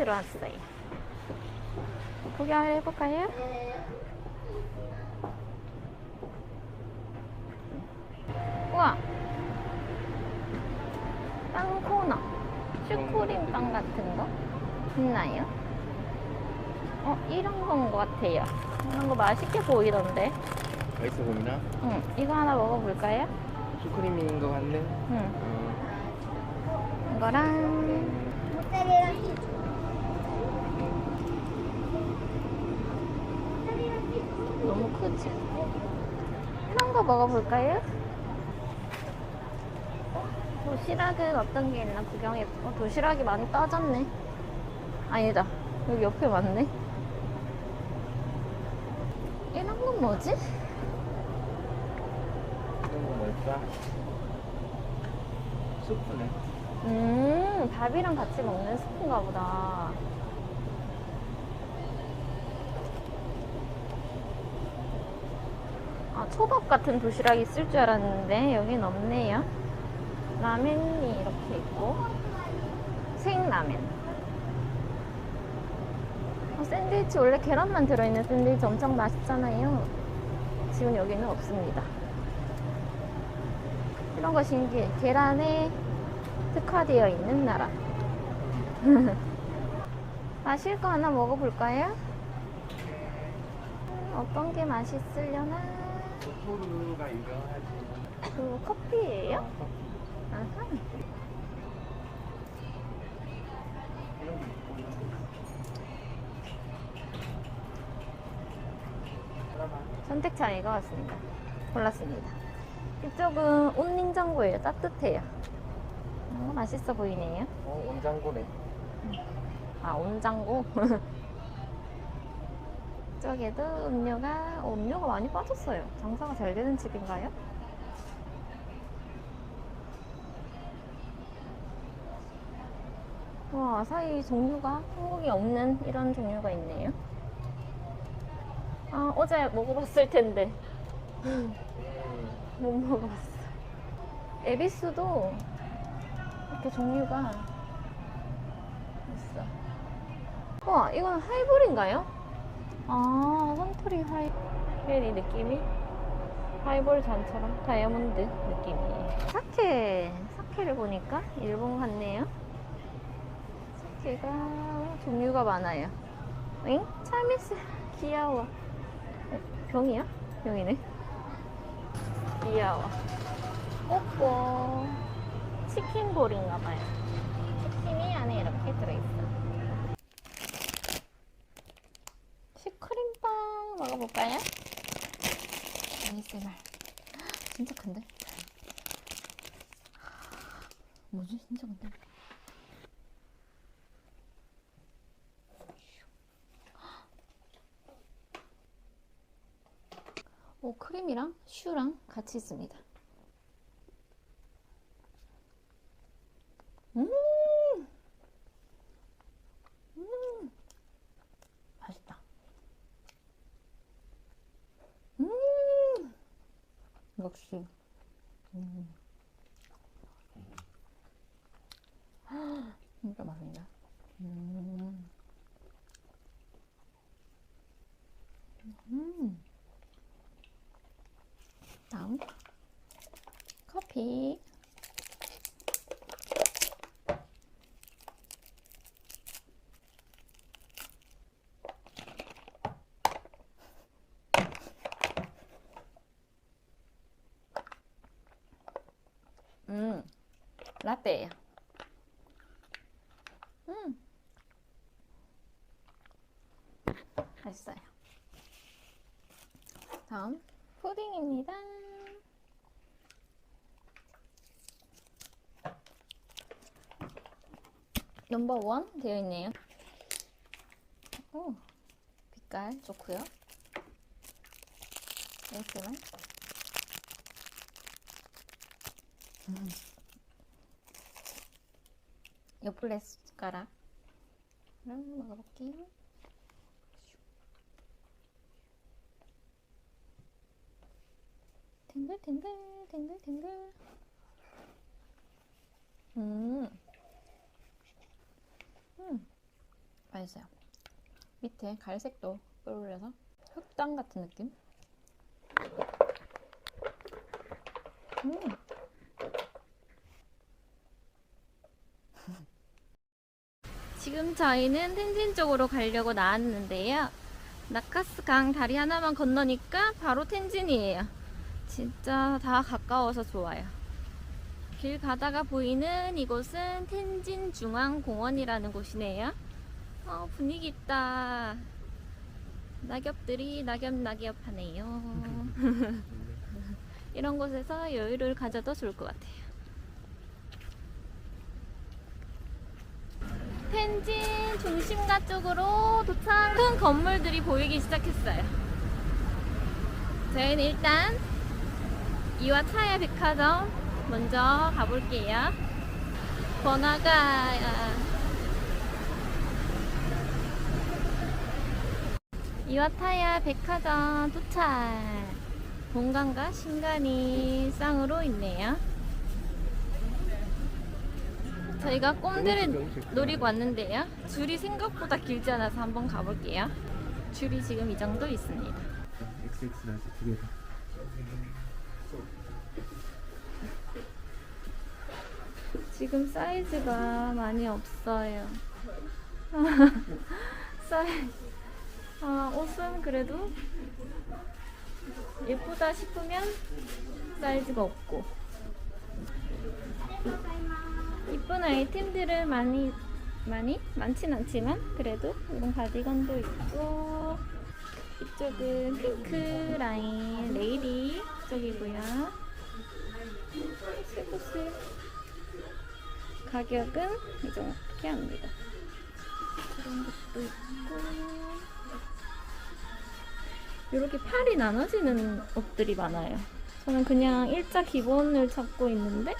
들어 왔어요. 구경을 해볼까요? 우와! 빵 코너. 슈크림 빵 같은 거? 있나요? 어, 이런 건 것 같아요. 이런 거 맛있게 보이던데. 맛있어 보이나? 응, 이거 하나 먹어볼까요? 슈크림인 것 같네. 응, 어, 이거랑 모짜렐라 치즈. 너무 크지? 이런 거 먹어볼까요? 도시락은 어떤 게 있나 구경해. 어, 도시락이 많이 따졌네. 아니다. 여기 옆에 많네. 이런 건 뭐지? 이런 거 뭘까? 수프네. 음, 밥이랑 같이 먹는 스프인가 보다. 초밥 같은 도시락이 있을 줄 알았는데 여긴 없네요. 라면이 이렇게 있고 생라면. 어, 샌드위치 원래 계란만 들어있는 샌드위치 엄청 맛있잖아요. 지금 여기는 없습니다. 이런 거 신기해. 계란에 특화되어 있는 나라. 마실 거 하나 먹어볼까요? 어떤 게 맛있으려나? 토르가 유명하지. 그 커피예요? 어, 커피. 아하. 이런 거 있고 이런 거 있고. 선택 차이가 왔습니다. 골랐습니다. 이쪽은 온 냉장고예요. 따뜻해요. 어, 맛있어 보이네요. 어, 온장고래. 아, 온장고? 저기도 음료가, 어, 음료가 많이 빠졌어요. 장사가 잘 되는 집인가요? 와, 아사히 종류가 한국에 없는 이런 종류가 있네요. 아, 어제 먹어봤을 텐데. 음, 못 먹어봤어. 에비스도 이렇게 종류가 있어. 와, 이건 하이볼인가요? 아, 선토리 하이볼 이 느낌이 하이볼 잔처럼 다이아몬드 느낌이에요. 사케, 사케를 보니까 일본 같네요. 사케가 종류가 많아요. 응? 참이슬 귀여워. 어, 병이야? 병이네. 귀여워. 뽀뽀. 치킨볼인가 봐요. 치킨이 안에 이렇게 들어있어. 슈 크림빵 먹어볼까요? ASMR. 진짜 큰데? 뭐지? 진짜 큰데? 오, 크림이랑 슈랑 같이 있습니다. 음! 음! 맛있다. 음! 역시. 음. 진짜 맛있네. 음. 음. 다음 커피 음 라떼예요 음 맛있어요 다음 푸딩입니다. 넘버 원 되어 있네요. 오, 빛깔 좋고요. ASMR. 음. 요플레 숟가락. 음, 먹어볼게요. 탱글탱글 탱글탱글 음. 음. 맛있어요. 밑에 갈색도 끌어올려서 흑당 같은 느낌? 음. 지금 저희는 텐진 쪽으로 가려고 나왔는데요. 나카스 강 다리 하나만 건너니까 바로 텐진이에요. 진짜 다 가까워서 좋아요. 길 가다가 보이는 이곳은 텐진 중앙공원이라는 곳이네요. 어, 분위기 있다. 낙엽들이 낙엽낙엽 하네요. 이런 곳에서 여유를 가져도 좋을 것 같아요. 텐진 중심가 쪽으로 도착. 큰 건물들이 보이기 시작했어요. 저희는 일단 이와 차야 백화점 먼저 가볼게요. 번화가 이와타야 백화점 도착. 본관과 신관이 쌍으로 있네요. 저희가 꼼들을 노리고 왔는데요. 줄이 생각보다 길지 않아서 한번 가볼게요. 줄이 지금 이 정도 있습니다. 지금 사이즈가 많이 없어요. 사이, 아, 옷은 그래도 예쁘다 싶으면 사이즈가 없고. 이쁜 아이템들은 많이, 많이? 많진 않지만, 그래도 이런 가디건도 있고, 이쪽은 핑크 라인 레이디 쪽이고요. 세부스 가격은 이렇게 합니다. 이런 것도 있고 이렇게 팔이 나눠지는 옷들이 많아요. 저는 그냥 일자 기본을 찾고 있는데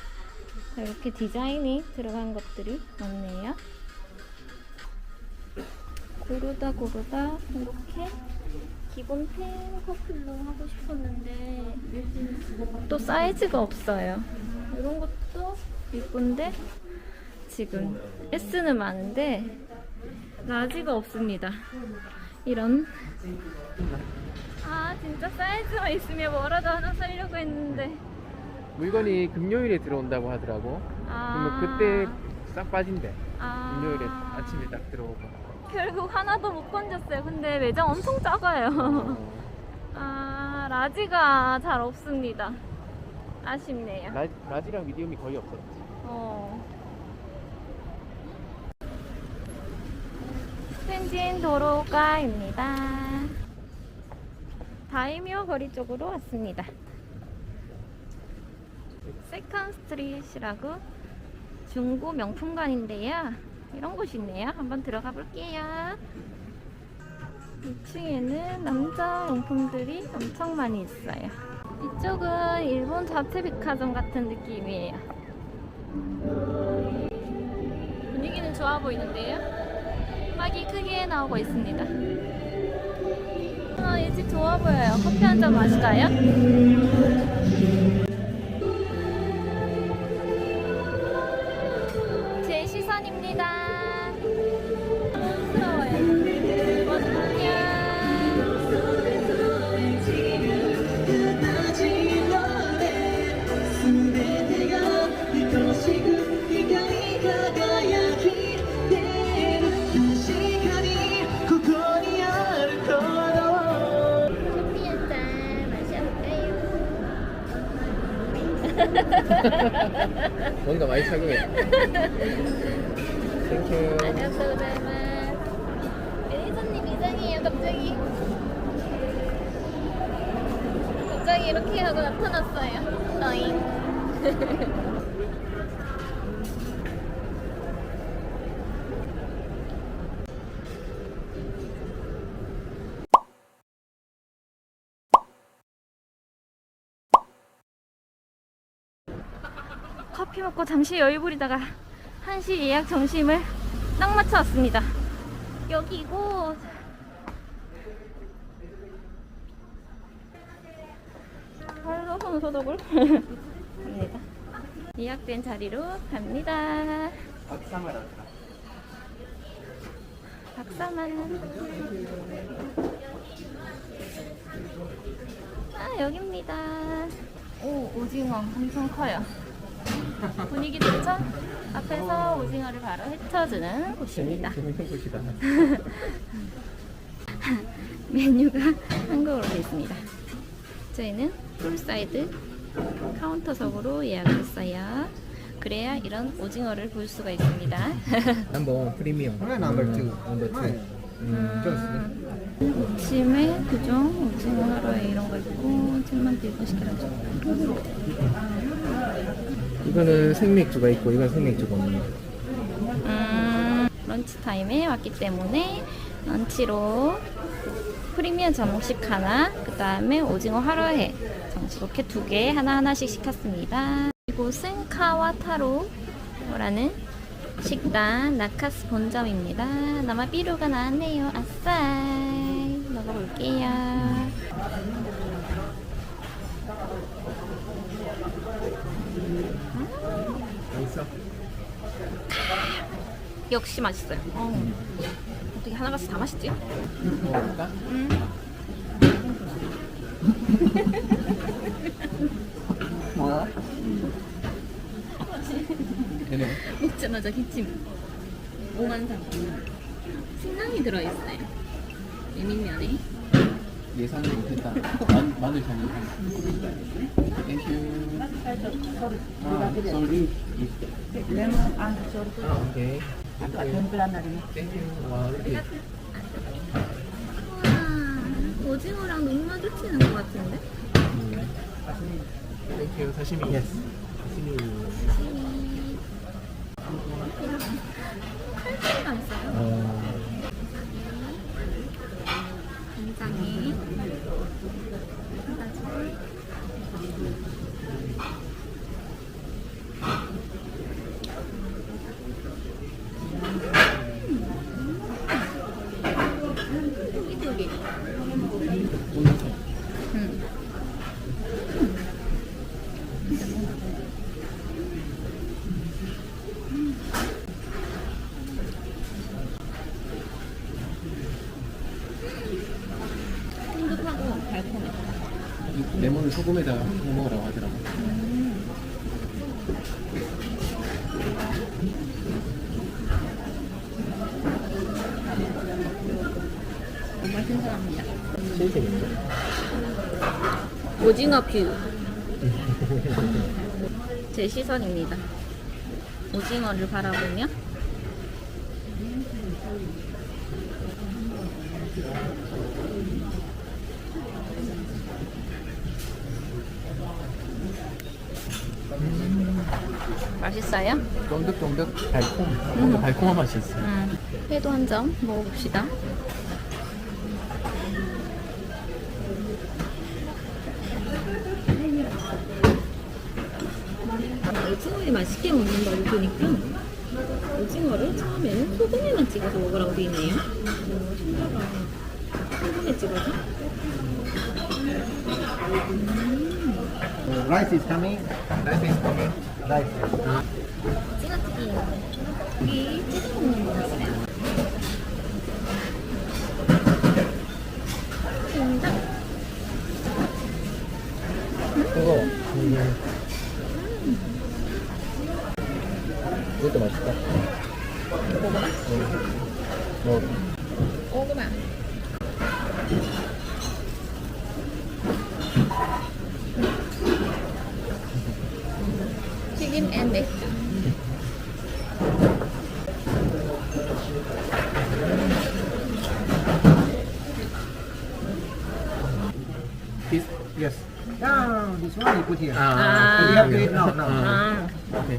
이렇게 디자인이 들어간 것들이 많네요. 고르다 고르다 이렇게 기본 펜 커플로 하고 싶었는데 또 사이즈가 없어요. 이런 것도 예쁜데 지금 S는 많은데 라지가 없습니다. 이런 아 진짜 사이즈만 있으면 뭐라도 하나 사려고 했는데 물건이 금요일에 들어온다고 하더라고. 아 그러면 그때 싹 빠진대. 아, 금요일에 아침에 딱 들어오고. 결국 하나도 못 건졌어요. 근데 매장 엄청 작아요. 어, 아 라지가 잘 없습니다. 아쉽네요. 라, 라지랑 미디움이 거의 없었지. 어. 텐진 도로가입니다. 다이묘 거리 쪽으로 왔습니다. 세컨 스트릿이라고 중고 명품관인데요. 이런 곳이 있네요. 한번 들어가 볼게요. 2층에는 남자 용품들이 엄청 많이 있어요. 이쪽은 일본 자체 백화점 같은 느낌이에요. 분위기는 좋아 보이는데요. 음악이 크게 나오고 있습니다. 아, 이 집 좋아 보여요. 커피 한 잔 마실까요? 뭔가 많이 착용해. 땡큐. 안녕하세요. 매니저님 이상해요, 갑자기. 갑자기 이렇게 하고 나타났어요. 어잉. 커피 먹고 잠시 여유 부리다가 1시 예약 점심을 딱 맞춰 왔습니다. 여기고 발로 손 소독을 합니다. 예약된 자리로 갑니다. 할까? 박사만. 아, 여기입니다. 오, 오징어 엄청 커요. 분위기 좋죠? 앞에서 오징어를 바로 헤쳐주는 곳입니다. 재밌는 곳이다. 메뉴가 한국어로 되어 있습니다. 저희는 풀사이드 카운터석으로 예약을 했어요. 그래야 이런 오징어를 볼 수가 있습니다. 한번 프리미엄. Alright, number two. 넘버 투. 음, 아침에 그죠? 오징어 하루에 이런 거 있고 7만 대 1시키라죠. 이거는 생맥주가 있고 이건 생맥주가 없네요. 음, 런치 타임에 왔기 때문에 런치로 프리미엄 전복식 하나, 그 다음에 오징어 하루에 정식 이렇게 두 개 하나 하나씩 시켰습니다. 이곳은 카와타로라는 식당 나카스 본점입니다. 나마 삐루가 나왔네요. 아싸 먹어볼게요. 맛있어. 역시 맛있어요. 어. 어떻게 하나같이 다 맛있지? 먹어볼까? 음. 뭐야? 되네. 먹자마자 기침. 오만상. 신랑이 들어있어요. 메밀면에. 예상을 못했다. 마, 마늘 향이. 땡큐. 아, sorry. 아, 오케이. 땡큐. 와, 이렇게. 우와, 오징어랑 너무 마주치는 것 같은데? 음. 땡큐. 사시미. 예스. 사시미. 칼칼이가 있어요. 어, 굉장히. 쫄깃쫄깃. 쫀득해. 음. 쫀득하고 달콤해. 이 레몬을 소금에다 구워 먹으라고 하더라고. 정말 신선합니다. 제일 재밌죠? 오징어 뷰. 제 시선입니다. 오징어를 바라보며 맛있어요? 쫀득쫀득 달콤. 뭔가 달콤한 맛이 있어. 음, 회도 한 점 먹어봅시다. 오징어를 맛있게 먹는다고 보니까 오징어를 처음에는 소금에만 찍어서 먹으라고 돼 있네요. 오, 신기하다. 소금에 찍어서? Uh, rice is coming. Rice is coming. Rice. 음. 이것도 맛있다. 먹어봐. 뭐, 먹어봐. 튀김 앤 맥주. this? Yes. No, this one you put here. 아, We have to eat now. now. 아, 오케이.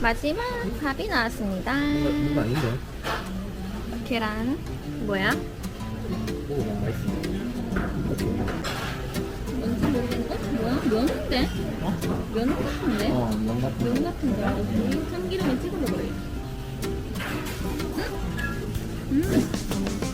마지막 밥이 나왔습니다. 뭔가 아닌데? 계란. 뭐야? 오, 맛있어. 어? 뭐야? 면인데? 어? 면 같은데? 어, 면 같은 면 같은 거. 참기름에 찍어 먹어요. 음? 음?